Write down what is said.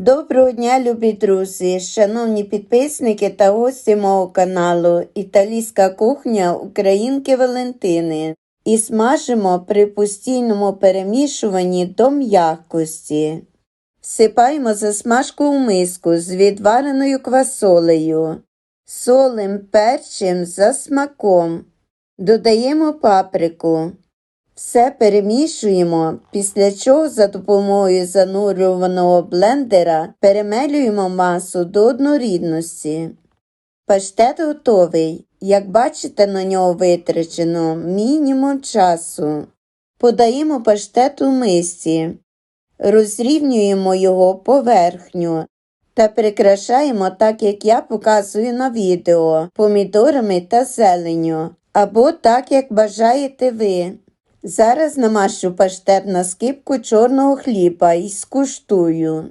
Доброго дня, любі друзі, шановні підписники та гості мого каналу Італійська кухня Українки Валентини. І смажимо при постійному перемішуванні до м'якості. Всипаємо засмажку у миску з відвареною квасолею, солим, перчим за смаком. Додаємо паприку. Все перемішуємо, після чого за допомогою занурюваного блендера перемелюємо масу до однорідності. Паштет готовий. Як бачите, на нього витрачено мінімум часу. Подаємо паштет у мисці, розрівнюємо його поверхню та прикрашаємо так, як я показую на відео, помідорами та зеленню, або так, як бажаєте ви. Зараз намащу паштет на скипку чорного хліба і скуштую.